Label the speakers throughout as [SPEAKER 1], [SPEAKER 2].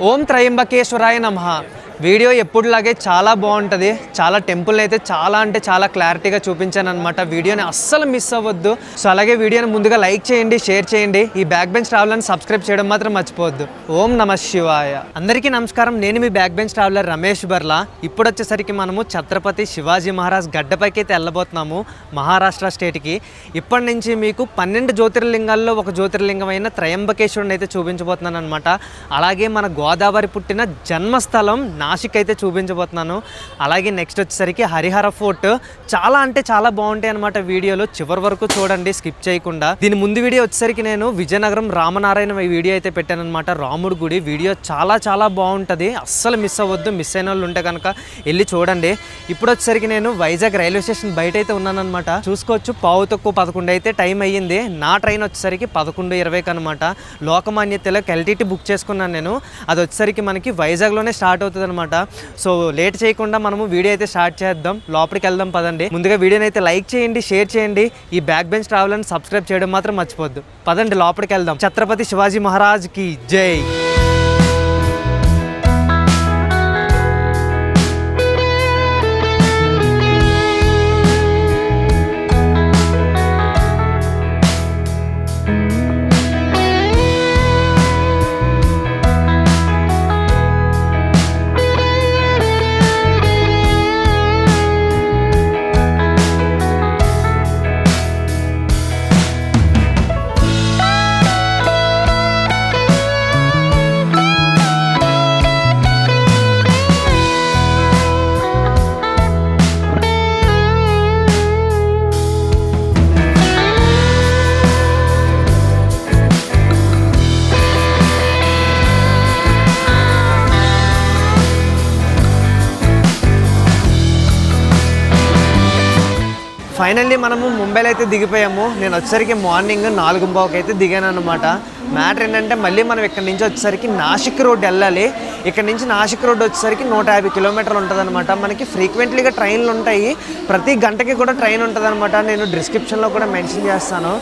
[SPEAKER 1] ఓం త్రయంబకేశ్వరాయ నమ వీడియో ఎప్పుడులాగే చాలా బాగుంటుంది. చాలా టెంపుల్ అయితే చాలా అంటే చాలా క్లారిటీగా చూపించాను అనమాట వీడియోని అస్సలు మిస్ అవ్వద్దు. సో అలాగే వీడియోని ముందుగా లైక్ చేయండి షేర్ చేయండి. ఈ బ్యాక్ బెంచ్ ట్రావెలర్ని సబ్స్క్రైబ్ చేయడం మాత్రం మర్చిపోవద్దు. ఓం నమ శివాయ. అందరికీ నమస్కారం. నేను మీ back bench traveller Ramesh Burla. ఇప్పుడు వచ్చేసరికి మనము ఛత్రపతి శివాజీ మహారాజ్ గడ్డపైకి అయితే వెళ్ళబోతున్నాము మహారాష్ట్ర స్టేట్కి. ఇప్పటి నుంచి మీకు పన్నెండు జ్యోతిర్లింగాల్లో ఒక జ్యోతిర్లింగమైన త్రయంబకేశ్వరుని అయితే చూపించబోతున్నాను అనమాట అలాగే మన గోదావరి పుట్టిన జన్మస్థలం నాసిక్ అయితే చూపించబోతున్నాను. అలాగే నెక్స్ట్ వచ్చేసరికి హరిహర ఫోర్ట్. చాలా అంటే చాలా బాగుంటాయి అనమాట వీడియోలో. చివరి వరకు చూడండి స్కిప్ చేయకుండా. దీని ముందు వీడియో వచ్చేసరికి నేను విజయనగరం రామనారాయణ వీడియో అయితే పెట్టాను అనమాట రాముడు గుడి. వీడియో చాలా చాలా బాగుంటుంది. అస్సలు మిస్ అవ్వద్దు. మిస్ అయిన వాళ్ళు ఉంటే కనుక వెళ్ళి చూడండి. ఇప్పుడు వచ్చేసరికి నేను వైజాగ్ రైల్వే స్టేషన్ బయట అయితే ఉన్నానమాట చూసుకోవచ్చు. పావు తక్కువ పదకొండు అయితే టైం అయ్యింది. నా ట్రైన్ వచ్చేసరికి పదకొండు ఇరవైకి అనమాట లోకమాన్య తిలక్ ఎల్టీటీ బుక్ చేసుకున్నాను నేను. అది వచ్చేసరికి మనకి వైజాగ్లోనే స్టార్ట్ అవుతుంది అనమాట సో లేట్ చేయకుండా మనము వీడియో అయితే స్టార్ట్ చేద్దాం. లోపలికి వెళ్దాం పదండి. ముందుగా వీడియోని అయితే లైక్ చేయండి షేర్ చేయండి. ఈ బ్యాక్ బెంచ్ ట్రావెల్ సబ్స్క్రైబ్ చేయడం మాత్రం మర్చిపోద్దు పదండి లోపలికి వెళ్దాం. ఛత్రపతి శివాజీ మహారాజ్కి జై. ఫైనల్లీ మనము ముంబైలో అయితే దిగిపోయాము. నేను వచ్చేసరికి మార్నింగ్ నాలుగు బావుకి అయితే దిగాను అనమాట మ్యాటర్ ఏంటంటే మళ్ళీ మనం ఇక్కడ నుంచి వచ్చేసరికి నాసిక్ రోడ్ వెళ్ళాలి. ఇక్కడ నుంచి నాసిక్ రోడ్ వచ్చేసరికి నూట యాభై కిలోమీటర్లు ఉంటుందన్నమాట. మనకి ఫ్రీక్వెంట్లీగా ట్రైన్లు ఉంటాయి. ప్రతి గంటకి కూడా ట్రైన్ ఉంటుంది నేను డిస్క్రిప్షన్లో కూడా మెన్షన్ చేస్తాను.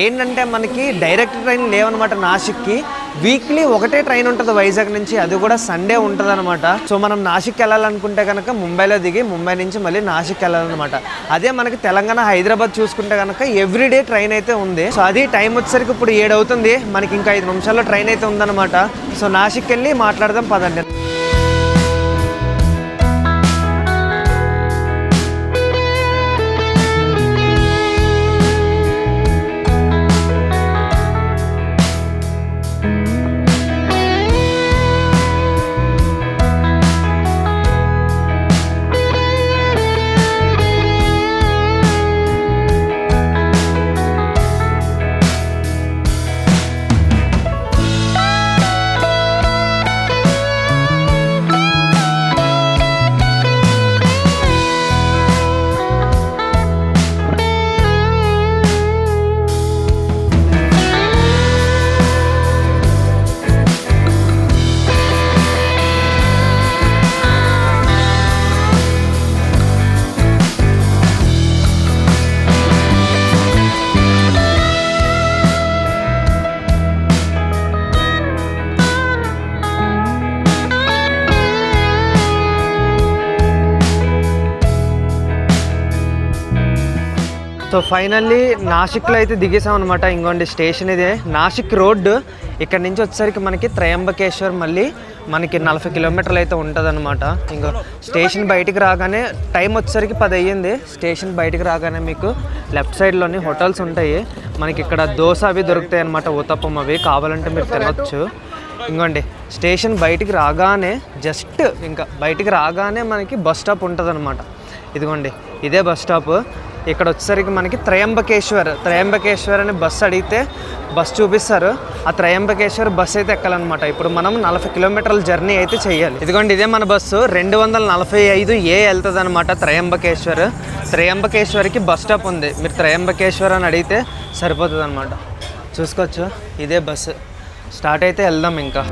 [SPEAKER 1] ఏంటంటే మనకి డైరెక్ట్ ట్రైన్ లేవన్నమాట నాసిక్కి. వీక్లీ ఒకటే ట్రైన్ ఉంటుంది వైజాగ్ నుంచి. అది కూడా సండే ఉంటుంది అనమాట సో మనం నాసిక్ వెళ్ళాలనుకుంటే కనుక ముంబైలో దిగి ముంబై నుంచి మళ్ళీ నాసిక్ వెళ్ళాలన్నమాట. అదే మనకి తెలంగాణ హైదరాబాద్ చూసుకుంటే కనుక ఎవ్రీడే ట్రైన్ అయితే ఉంది. సో అది టైం వచ్చేసరికి ఇప్పుడు ఏడు అవుతుంది మనకి ఇంకా ఐదు నిమిషాల్లో ట్రైన్ అయితే ఉందన్నమాట. సో నాసిక్ వెళ్ళి మాట్లాడదాం పదండి. సో ఫైనల్లీ నాసిక్లో అయితే దిగేసాం అనమాట ఇంకోండి స్టేషన్ ఇదే. నాసిక్ రోడ్డు ఇక్కడ నుంచి వచ్చేసరికి మనకి త్రయంబకేశ్వర్ మళ్ళీ మనకి నలభై కిలోమీటర్లు అయితే ఉంటుంది అనమాట ఇంకో స్టేషన్ బయటికి రాగానే టైం వచ్చేసరికి పది అయ్యింది. స్టేషన్ బయటికి రాగానే మీకు లెఫ్ట్ సైడ్లోని హోటల్స్ ఉంటాయి. మనకి ఇక్కడ దోశ అవి దొరుకుతాయి అనమాట ఊతప్పం అవి కావాలంటే మీరు తినొచ్చు. ఇంకోండి స్టేషన్ బయటికి రాగానే జస్ట్ ఇంకా బయటికి రాగానే మనకి బస్ స్టాప్ ఉంటుంది అనమాట ఇదిగోండి ఇదే బస్ స్టాప్. ఇక్కడ వచ్చేసరికి మనకి త్రయంబకేశ్వర్. త్రయంబకేశ్వర్ అని బస్ అడిగితే బస్ చూపిస్తారు. ఆ త్రయంబకేశ్వర్ బస్ అయితే ఎక్కాలన్నమాట. ఇప్పుడు మనం నలభై కిలోమీటర్ల జర్నీ అయితే చేయాలి ఇదిగోండి ఇదే మన బస్సు. రెండు వందల నలభై ఐదు ఏ వెళ్తుంది అనమాట త్రయంబకేశ్వర్. త్రయంబకేశ్వర్కి బస్ స్టాప్ ఉంది. మీరు త్రయంబకేశ్వర్ అని అడిగితే సరిపోతుంది అనమాట చూసుకోవచ్చు ఇదే బస్సు. స్టార్ట్ అయితే వెళ్దాం ఇంకా.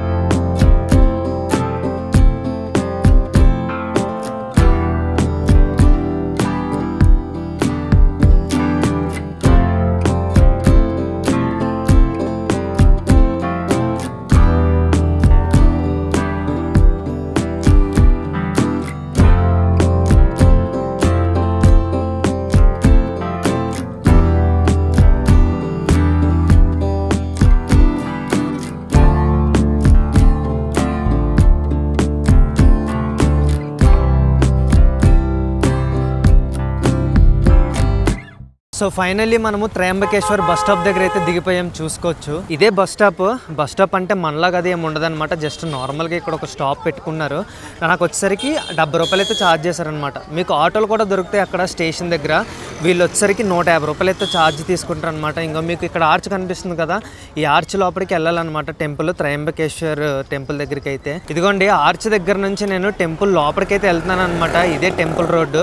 [SPEAKER 1] సో ఫైనల్లీ మనము త్రయంబకేశ్వర్ బస్ స్టాప్ దగ్గర అయితే దిగిపోయాం చూసుకోవచ్చు. ఇదే బస్ స్టాప్ బస్ స్టాప్ అంటే మనలాగా అది ఏమి ఉండదన్నమాట. జస్ట్ నార్మల్గా ఇక్కడ ఒక స్టాప్ పెట్టుకున్నారు. నాకు వచ్చేసరికి డెబ్బై రూపాయలు అయితే ఛార్జ్ చేశారనమాట మీకు ఆటోలు కూడా దొరుకుతాయి అక్కడ స్టేషన్ దగ్గర. వీళ్ళు వచ్చేసరికి నూట యాభై రూపాయలు అయితే ఛార్జ్ తీసుకుంటారు అనమాట ఇంకా మీకు ఇక్కడ ఆర్చ్ కనిపిస్తుంది కదా ఈ ఆర్చ్ లోపలికి వెళ్ళాలన్నమాట టెంపుల్ త్రయంబకేశ్వర్ టెంపుల్ దగ్గరికి అయితే. ఇదిగోండి ఆర్చ్ దగ్గర నుంచి నేను టెంపుల్ లోపలికి అయితే వెళ్తున్నాను అనమాట ఇదే టెంపుల్ రోడ్డు.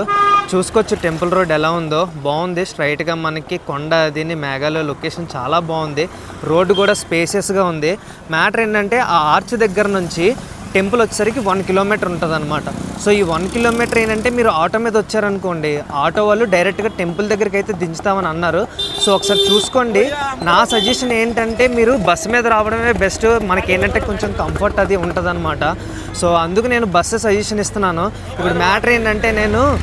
[SPEAKER 1] చూసుకోవచ్చు టెంపుల్ రోడ్ ఎలా ఉందో. బాగుంది స్ట్రైట్గా మనకి కొండ దీని మేఘాలయ లొకేషన్ చాలా బాగుంది. రోడ్డు కూడా స్పేసియస్గా ఉంది. మ్యాటర్ ఏంటంటే ఆ ఆర్చ్ దగ్గర నుంచి టెంపుల్ వచ్చేసరికి వన్ కిలోమీటర్ ఉంటుంది అనమాట సో ఈ వన్ కిలోమీటర్ ఏంటంటే మీరు ఆటో మీద వచ్చారనుకోండి ఆటో వాళ్ళు డైరెక్ట్గా టెంపుల్ దగ్గరికి అయితే దించుతామని అన్నారు. సో ఒకసారి చూసుకోండి. నా సజెషన్ ఏంటంటే మీరు బస్సు మీద రావడమే బెస్ట్ మనకి ఏంటంటే కొంచెం కంఫర్ట్ అది ఉంటుంది సో అందుకు నేను బస్సు సజెషన్ ఇస్తున్నాను. ఇప్పుడు మ్యాటర్ ఏంటంటే నేను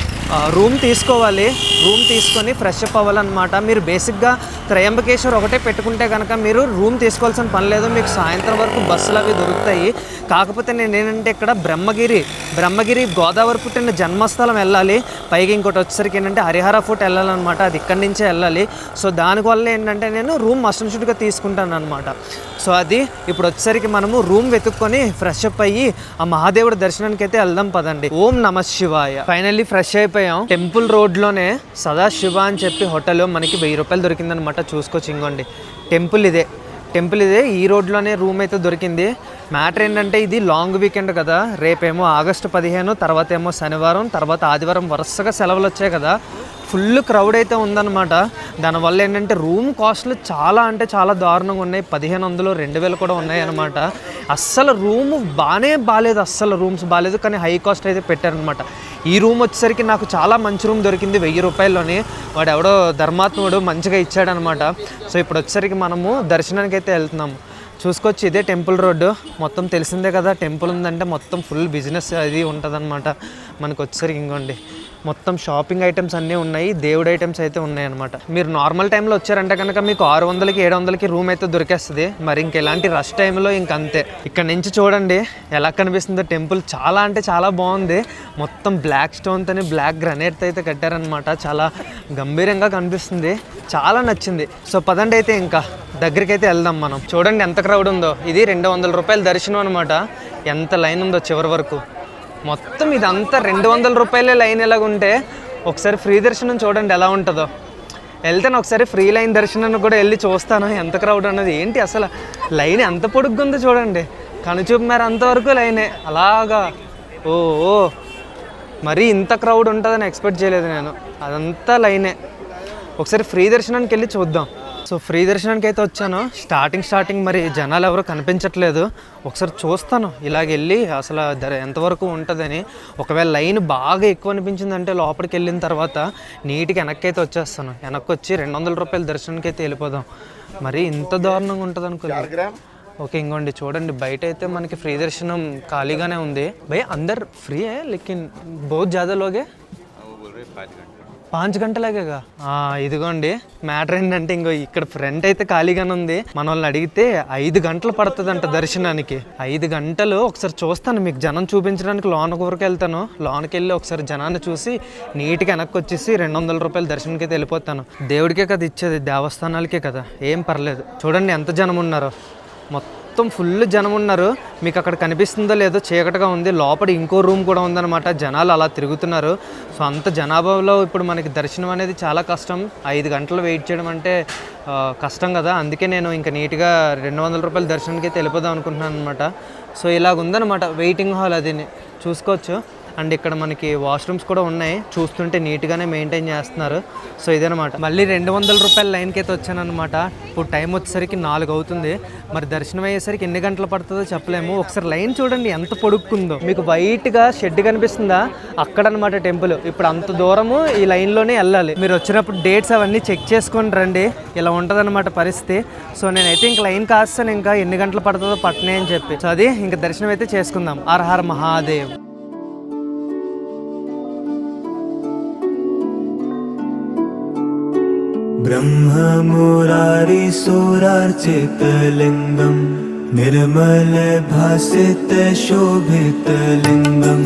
[SPEAKER 1] రూమ్ తీసుకోవాలి. రూమ్ తీసుకొని ఫ్రెష్ అప్ అవ్వాలన్నమాట. మీరు బేసిక్గా త్రయంబకేశ్వర్ ఒకటే పెట్టుకుంటే కనుక మీరు రూమ్ తీసుకోవాల్సిన పని లేదు. మీకు సాయంత్రం వరకు బస్సులు అవి దొరుకుతాయి. కాకపోతే నేను ఏంటంటే ఇక్కడ బ్రహ్మగిరి బ్రహ్మగిరి గోదావరి పుట్టిన జన్మస్థలం వెళ్ళాలి. పైగా ఇంకోటి వచ్చేసరికి ఏంటంటే హరిహర ఫుట్ వెళ్ళాలన్నమాట. అది ఇక్కడి నుంచే వెళ్ళాలి. సో దానివల్ల ఏంటంటే నేను రూమ్ మస్ట్ తీసుకుంటాను అనమాట సో అది ఇప్పుడు వచ్చేసరికి మనము రూమ్ వెతుక్కొని ఫ్రెష్ అప్ అయ్యి ఆ మహాదేవుడి దర్శనానికి అయితే వెళ్దాం పదండి. ఓం నమ శివాయ. ఫైనల్లీ ఫ్రెష్ అయిపోయి టెంపుల్ రోడ్లోనే సదా శివ అని చెప్పి హోటల్ మనకి వెయ్యి రూపాయలు దొరికిందనమాట చూసుకోవచ్చు ఇంకోండి టెంపుల్ ఇదే. టెంపుల్ ఇదే. ఈ రోడ్లోనే రూమ్ అయితే దొరికింది. మ్యాటర్ ఏంటంటే ఇది లాంగ్ వీకెండ్ కదా. రేపేమో ఆగస్టు పదిహేను తర్వాత ఏమో శనివారం తర్వాత ఆదివారం వరుసగా సెలవులు వచ్చాయి కదా. ఫుల్ క్రౌడ్ అయితే ఉందన్నమాట. దానివల్ల ఏంటంటే రూమ్ కాస్ట్లు చాలా అంటే చాలా దారుణంగా ఉన్నాయి. పదిహేను వందలు రెండు వేలు కూడా ఉన్నాయి అనమాట అస్సలు రూమ్ బాగానే బాగాలేదు అస్సలు రూమ్స్ బాగాలేదు కానీ హై కాస్ట్ అయితే పెట్టారనమాట ఈ రూమ్ వచ్చేసరికి నాకు చాలా మంచి రూమ్ దొరికింది వెయ్యి రూపాయల్లోని. వాడు ఎవడో ధర్మాత్ముడు మంచిగా ఇచ్చాడనమాట సో ఇప్పుడు వచ్చేసరికి మనము దర్శనానికి అయితే వెళ్తున్నాము చూసుకోవచ్చు ఇదే టెంపుల్ రోడ్డు. మొత్తం తెలిసిందే కదా టెంపుల్ ఉందంటే మొత్తం ఫుల్ బిజినెస్ అది ఉంటుందన్నమాట. మనకు వచ్చేసరికి ఇంకోండి. మొత్తం షాపింగ్ ఐటమ్స్ అన్నీ ఉన్నాయి దేవుడు ఐటమ్స్ అయితే ఉన్నాయి అనమాట మీరు నార్మల్ టైంలో వచ్చారంటే కనుక మీకు ఆరు వందలకి ఏడు వందలకి రూమ్ అయితే దొరికేస్తుంది. మరి ఇంక ఎలాంటి రష్ టైంలో ఇంక అంతే ఇక్కడ నుంచి చూడండి ఎలా కనిపిస్తుందో టెంపుల్ చాలా అంటే చాలా బాగుంది. మొత్తం బ్లాక్ స్టోన్తోని బ్లాక్ గ్రనేట్ అయితే కట్టారనమాట చాలా గంభీరంగా కనిపిస్తుంది. చాలా నచ్చింది. సో పదండి అయితే ఇంకా. దగ్గరికి అయితే వెళ్దాం మనం. చూడండి ఎంత క్రౌడ్ ఉందో. ఇది రెండు వందల రూపాయల దర్శనం అనమాట ఎంత లైన్ ఉందో చివరి వరకు. మొత్తం ఇదంతా రెండు వందల రూపాయలే లైన్ ఎలాగుంటే ఒకసారి ఫ్రీ దర్శనం చూడండి ఎలా ఉంటుందో. వెళ్తాను ఒకసారి ఫ్రీ లైన్ దర్శనానికి కూడా వెళ్ళి చూస్తాను ఎంత క్రౌడ్ అన్నది ఏంటి అసలు లైన్ ఎంత పొడుగ్గుందో చూడండి. కనుచూపు మేర అంతవరకు లైనే అలాగా. ఓ ఓ మరీ ఇంత క్రౌడ్ ఉంటుందని ఎక్స్పెక్ట్ చేయలేదు నేను అదంతా లైనే. ఒకసారి ఫ్రీ దర్శనానికి వెళ్ళి చూద్దాం. సో ఫ్రీ దర్శనానికి అయితే వచ్చాను. స్టార్టింగ్ స్టార్టింగ్ మరి జనాలు ఎవరు కనిపించట్లేదు. ఒకసారి చూస్తాను. ఇలాగ వెళ్ళి అసలు ధర ఎంతవరకు ఉంటుందని. ఒకవేళ లైన్ బాగా ఎక్కువ అనిపించిందంటే లోపలికి వెళ్ళిన తర్వాత నీట్గా వెనక్కి అయితే వచ్చేస్తాను. వెనక్కి వచ్చి రెండు వందల రూపాయల దర్శనానికి అయితే వెళ్ళిపోదాం. మరి ఇంత దారుణంగా ఉంటుంది అనుకోలేదు ఓకే ఇంకోండి చూడండి. బయట అయితే మనకి ఫ్రీ దర్శనం ఖాళీగానే ఉంది. భయ్ అందరు ఫ్రీ లేకిన్ బహుత్ జ్యాదా లోగే పాంచ్ గంటలాగేగా ఇదిగోండి. మ్యాటర్ ఏంటంటే ఇంకో ఇక్కడ ఫ్రంట్ అయితే ఖాళీగానే ఉంది. మన వాళ్ళని అడిగితే ఐదు గంటలు పడుతుందంట దర్శనానికి. ఐదు గంటలు ఒకసారి చూస్తాను మీకు. జనం చూపించడానికి లోన వరకు వెళ్తాను. లోనకి వెళ్ళి ఒకసారి జనాన్ని చూసి నీట్గా వెనక్కి వచ్చేసి రెండు వందల రూపాయల దర్శనానికి అయితే వెళ్ళిపోతాను. దేవుడికే కదా ఇచ్చేది దేవస్థానాలకే కదా. ఏం పర్లేదు. చూడండి ఎంత జనం ఉన్నారో. మొత్తం మొత్తం ఫుల్ జనం ఉన్నారు మీకు అక్కడ కనిపిస్తుందో లేదో చీకటిగా ఉంది. లోపల ఇంకో రూమ్ కూడా ఉందన్నమాట. జనాలు అలా తిరుగుతున్నారు. సో అంత జనాభాలో ఇప్పుడు మనకి దర్శనం అనేది చాలా కష్టం. ఐదు గంటలు వెయిట్ చేయడం అంటే కష్టం కదా. అందుకే నేను ఇంకా నీట్గా రెండు వందల రూపాయల దర్శనానికి అయితే వెళ్ళిపోదాం అనుకుంటున్నాను అనమాట సో ఇలాగ ఉందన్నమాట వెయిటింగ్ హాల్ అది చూసుకోవచ్చు. అండ్ ఇక్కడ మనకి వాష్రూమ్స్ కూడా ఉన్నాయి. చూస్తుంటే నీట్గానే మెయింటైన్ చేస్తున్నారు. సో ఇదనమాట మళ్ళీ రెండు వందల రూపాయల లైన్కి అయితే వచ్చానమాట ఇప్పుడు టైం వచ్చేసరికి నాలుగు అవుతుంది. మరి దర్శనం అయ్యేసరికి ఎన్ని గంటలు పడుతుందో చెప్పలేము. ఒకసారి లైన్ చూడండి ఎంత పొడుక్కుందో. మీకు వైట్గా షెడ్ కనిపిస్తుందా? అక్కడ అనమాట టెంపుల్. ఇప్పుడు అంత దూరము ఈ లైన్లోనే వెళ్ళాలి. మీరు వచ్చినప్పుడు డేట్స్ అవన్నీ చెక్ చేసుకొని రండి. ఇలా ఉంటుందన్నమాట పరిస్థితి. సో నేనైతే ఇంక లైన్ కాస్తాను. ఇంకా ఎన్ని గంటలు పడుతుందో పట్టనే అని చెప్పి. సో అది ఇంకా దర్శనం అయితే చేసుకుందాం. అర్హర్ మహాదేవ్.
[SPEAKER 2] ब्रह्ममुरारिसुरार्चितलिङ्गं निर्मलभासितशोभितलिङ्गं सोरार्चितलिङ्गम् निर्मलभासितशोभितलिङ्गम्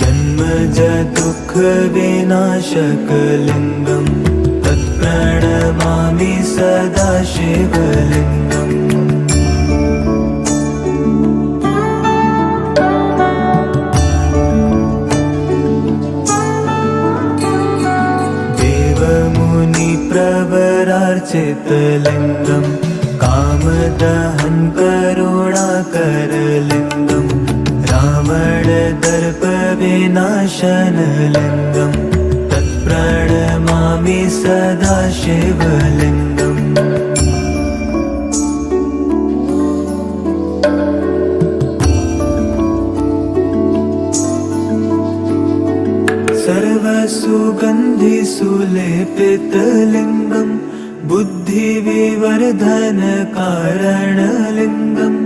[SPEAKER 2] जन्मज दुःखविनाशकलिङ्गम् तत्प्रणमामि सदाशिवलिङ्गम्। चित्तलिङ्गं कामदहं करुणाकरलिङ्गं रावणदर्पविनाशनलिङ्गं तत्प्रणमामि सदा सदाशिवलिङ्गम् सर्वसुगन्धिलिपितलिङ्गम् बुद्धिविवर्धनकारणलिङ्गम्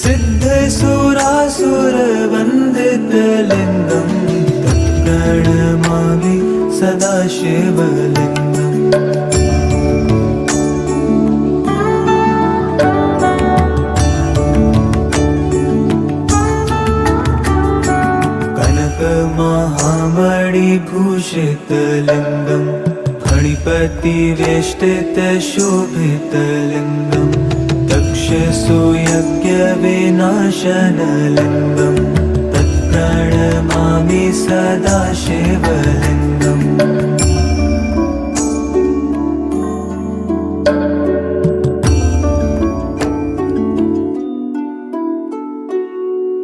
[SPEAKER 2] सिद्धसुरासुरवन्दितलिङ्गम् तत्प्रणमामि सदा शिवलिङ्गम् कनकमहामणिभूषितलिङ्गम् फणिपतिवेष्टितशोभितलिङ्गम् दक्षसुयज्ञविनाशनलिङ्गम् तत्प्रणमामि सदा शिवलिङ्गम्।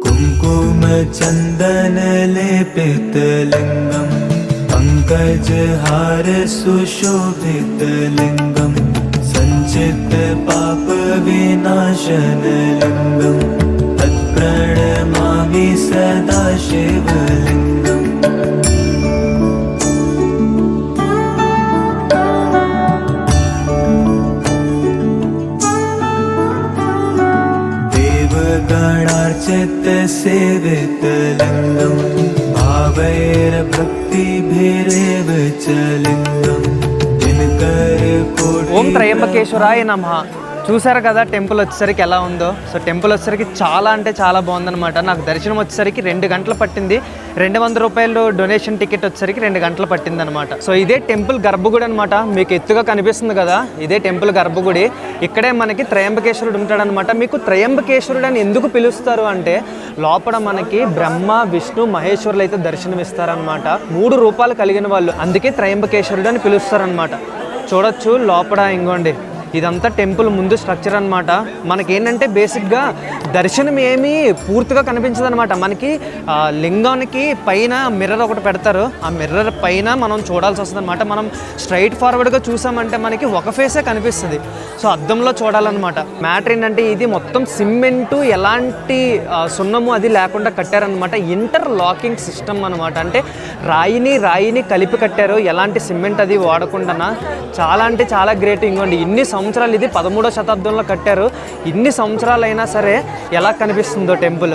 [SPEAKER 2] कुङ्कुमचन्दनलेपितलिङ्गम् जहार सुशोभितलिङ्गं सञ्चित पापविनाशनलिङ्गम्प्रणमावि सदा शिवलिङ्गम् देवगणार्चित सेवलिङ्गं पावैरभक्
[SPEAKER 1] ఓం త్రయంబకేశ్వరాయ నమ చూసారు కదా టెంపుల్ వచ్చేసరికి ఎలా ఉందో. సో టెంపుల్ వచ్చేసరికి చాలా అంటే చాలా బాగుందన్నమాట. నాకు దర్శనం వచ్చేసరికి రెండు గంటలు పట్టింది. రెండు వంద రూపాయలు డొనేషన్ టికెట్ వచ్చేసరికి రెండు గంటలు పట్టింది అనమాట సో ఇదే టెంపుల్ గర్భగుడి అనమాట మీకు ఎత్తుగా కనిపిస్తుంది కదా ఇదే టెంపుల్ గర్భగుడి. ఇక్కడే మనకి త్రయంబకేశ్వరుడు ఉంటాడనమాట మీకు త్రయంబకేశ్వరుడు అని ఎందుకు పిలుస్తారు అంటే లోపల మనకి బ్రహ్మ విష్ణు మహేశ్వరులు అయితే దర్శనమిస్తారనమాట మూడు రూపాలు కలిగిన వాళ్ళు. అందుకే త్రయంబకేశ్వరుడు అని పిలుస్తారనమాట చూడొచ్చు లోపల ఇంకోండి ఇదంతా టెంపుల్ ముందు స్ట్రక్చర్ అనమాట మనకేంటంటే బేసిక్గా దర్శనం ఏమీ పూర్తిగా కనిపించదనమాట మనకి లింగానికి పైన మిర్రర్ ఒకటి పెడతారు. ఆ మిర్రర్ పైన మనం చూడాల్సి వస్తుంది అనమాట మనం స్ట్రైట్ ఫార్వర్డ్గా చూసామంటే మనకి ఒక ఫేసే కనిపిస్తుంది. సో అద్దంలో చూడాలన్నమాట. మ్యాటర్ ఏంటంటే ఇది మొత్తం సిమెంటు ఎలాంటి సున్నము అది లేకుండా కట్టారనమాట ఇంటర్ లాకింగ్ సిస్టమ్ అనమాట అంటే రాయిని రాయిని కలిపి కట్టారు. ఎలాంటి సిమెంట్ అది వాడకుండా చాలా అంటే చాలా గ్రేట్. ఇంకోండి ఇన్ని సంవత్సరాలు ఇది పదమూడో శతాబ్దంలో కట్టారు. ఇన్ని సంవత్సరాలు అయినా సరే ఎలా కనిపిస్తుందో టెంపుల్.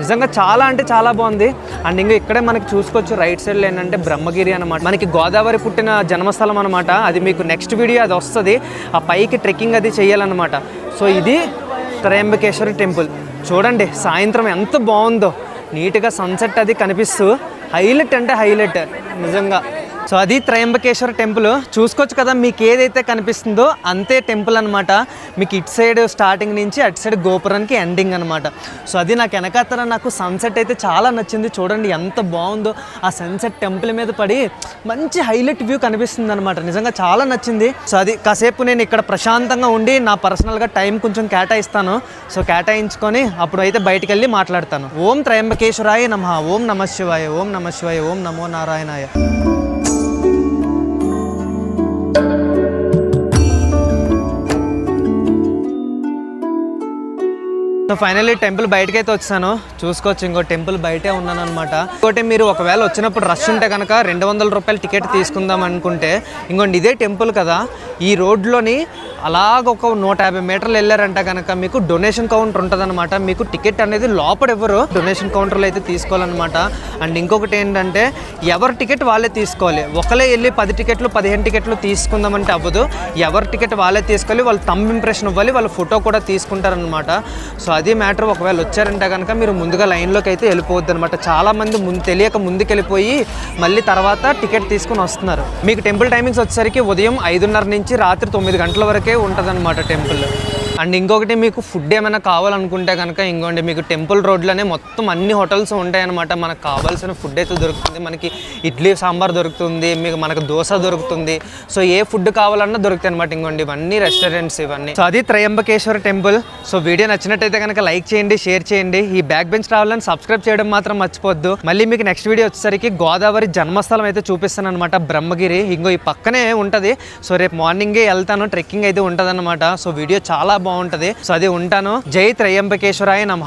[SPEAKER 1] నిజంగా చాలా అంటే చాలా బాగుంది. అండ్ ఇంకా ఇక్కడే మనకి చూసుకోవచ్చు రైట్ సైడ్లో ఏంటంటే బ్రహ్మగిరి అనమాట మనకి గోదావరి పుట్టిన జన్మస్థలం అనమాట అది మీకు నెక్స్ట్ వీడియో అది వస్తుంది. ఆ పైకి ట్రెక్కింగ్ అది చేయాలన్నమాట. సో ఇది త్రయంబకేశ్వరి టెంపుల్. చూడండి సాయంత్రం ఎంత బాగుందో. నీట్గా సన్సెట్ అది కనిపిస్తూ. హైలైట్ అంటే హైలైట్. నిజంగా. సో అది త్రయంబకేశ్వర టెంపుల్. చూసుకోవచ్చు కదా మీకు ఏదైతే కనిపిస్తుందో అంతే టెంపుల్ అనమాట మీకు ఇటు సైడ్ స్టార్టింగ్ నుంచి అటు సైడ్ గోపురానికి ఎండింగ్ అనమాట సో అది నాకు వెనకాతల నాకు సన్సెట్ అయితే చాలా నచ్చింది. చూడండి ఎంత బాగుందో. ఆ సన్సెట్ టెంపుల్ మీద పడి మంచి హైలైట్ వ్యూ కనిపిస్తుంది అనమాట నిజంగా చాలా నచ్చింది. సో అది కాసేపు నేను ఇక్కడ ప్రశాంతంగా ఉండి నా పర్సనల్గా టైం కొంచెం కేటాయిస్తాను. సో కేటాయించుకొని అప్పుడు అయితే బయటకు వెళ్ళి మాట్లాడతాను. ఓం త్రయంబకేశ్వరాయ నమ. ఓం నమ శివాయ. ఓం నమ శివాయ. ఓం నమో నారాయణాయ. సో ఫైనల్లీ టెంపుల్ బయటకి అయితే వచ్చాను. చూసుకోవచ్చు ఇంకో టెంపుల్ బయటే ఉన్నాను అనమాట ఇంకోటి మీరు ఒకవేళ వచ్చినప్పుడు రష్ ఉంటే కనుక రెండు వందల రూపాయలు టికెట్ తీసుకుందాం అనుకుంటే ఇంకోటి ఇదే టెంపుల్ కదా. ఈ రోడ్లోని అలాగ ఒక నూట యాభై మీటర్లు వెళ్ళారంటే కనుక మీకు డొనేషన్ కౌంటర్ ఉంటుంది మీకు టికెట్ అనేది లోపల ఎవరు డొనేషన్ కౌంటర్లో అయితే తీసుకోవాలన్నమాట. అండ్ ఇంకొకటి ఏంటంటే ఎవరి టికెట్ వాళ్ళే తీసుకోవాలి. ఒకలే వెళ్ళి పది టికెట్లు పదిహేను టికెట్లు తీసుకుందామంటే అవ్వదు. ఎవరి టికెట్ వాళ్ళే తీసుకోవాలి వాళ్ళు తమ్ ఇంప్రెషన్ ఇవ్వాలి వాళ్ళ ఫోటో కూడా తీసుకుంటారనమాట సో అది మ్యాటర్ ఒకవేళ వచ్చారంటే కనుక మీరు ముందుగా లైన్లోకి అయితే వెళ్ళిపోవద్దు అనమాట చాలా మంది ముందు తెలియక ముందుకు వెళ్ళిపోయి మళ్ళీ తర్వాత టికెట్ తీసుకుని వస్తున్నారు. మీకు టెంపుల్ టైమింగ్స్ వచ్చేసరికి ఉదయం ఐదున్నర నుంచి రాత్రి తొమ్మిది గంటల వరకే ఉంటుంది టెంపుల్. అండ్ ఇంకొకటి మీకు ఫుడ్ ఏమైనా కావాలనుకుంటే కనుక ఇంకోండి మీకు టెంపుల్ రోడ్లోనే మొత్తం అన్ని హోటల్స్ ఉంటాయన్నమాట. మనకు కావాల్సిన ఫుడ్ అయితే దొరుకుతుంది. మనకి ఇడ్లీ సాంబార్ దొరుకుతుంది మీకు మనకు దోశ దొరుకుతుంది. సో ఏ ఫుడ్ కావాలన్నా దొరుకుతాయి అనమాట ఇంకోండి. ఇవన్నీ రెస్టారెంట్స్ ఇవన్నీ. సో అది త్రయంబకేశ్వర టెంపుల్ సో వీడియో నచ్చినట్టయితే కనుక లైక్ చేయండి షేర్ చేయండి. ఈ బ్యాక్ బెంచ్ రావాలని సబ్స్క్రైబ్ చేయడం మాత్రం మర్చిపోద్దు మళ్ళీ మీకు నెక్స్ట్ వీడియో వచ్చేసరికి గోదావరి జన్మస్థలం అయితే చూపిస్తాను అనమాట బ్రహ్మగిరి. ఇంకో ఈ పక్కనే ఉంటుంది. సో రేపు మార్నింగే వెళ్తాను. ట్రెక్కింగ్ అయితే ఉంటుంది సో వీడియో చాలా బాగుంటది. సో అది ఉంటాను. జై త్రయంబకేశ్వరాయ నమ.